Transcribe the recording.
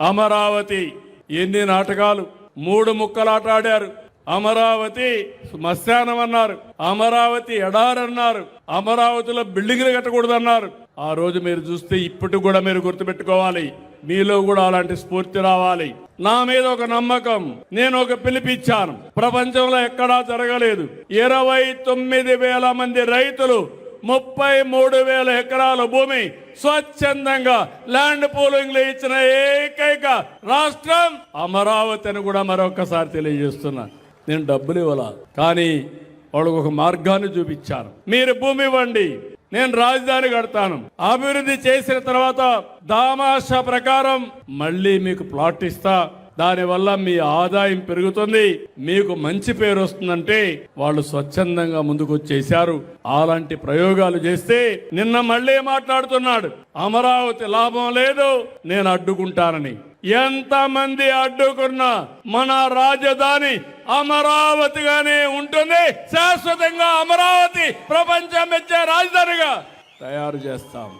అమరావతి ఎన్ని నాటకాలు? మూడు ముక్కలాట ఆడారు అమరావతి శ్మశానం అన్నారు అమరావతి ఎడారన్నారు. అమరావతిలో బిల్డింగ్లు కట్టకూడదన్నారు. ఆ రోజు మీరు చూస్తే ఇప్పటికి కూడా మీరు గుర్తుపెట్టుకోవాలి. మీలో కూడా అలాంటి స్ఫూర్తి రావాలి. నా మీద ఒక నమ్మకం. నేను ఒక పిలిపిచ్చాను. ప్రపంచంలో ఎక్కడా జరగలేదు. ఇరవై తొమ్మిది వేల మంది రైతులు ముప్పై మూడు వేల ఎకరాల భూమి స్వచ్ఛందంగా ల్యాండ్ పూలింగ్లో ఇచ్చిన ఏకైక రాష్ట్రం అమరావతి అని కూడా మరొకసారి తెలియజేస్తున్నా. నేను డబ్బులు ఇవ్వాల? కానీ వాళ్ళకు ఒక మార్గాన్ని చూపించాను. మీరు భూమి ఇవ్వండి. నేను రాజధాని కడతాను. అభివృద్ధి చేసిన తర్వాత దామాషా ప్రకారం మళ్ళీ మీకు ప్లాట్ ఇస్తా. దానివల్ల మీ ఆదాయం పెరుగుతుంది మీకు మంచి పేరు వస్తుందంటే వాళ్ళు స్వచ్ఛందంగా ముందుకు వచ్చేశారు. అలాంటి ప్రయోగాలు చేస్తే నిన్న మళ్ళీ మాట్లాడుతున్నాడు. అమరావతి లాభం లేదు నేను అడ్డుకుంటానని. ఎంతమంది అడ్డుకున్నా మన రాజధాని అమరావతిగానే ఉంటుంది. శాశ్వతంగా అమరావతి ప్రపంచం మెచ్చే రాజధానిగా తయారు చేస్తాం.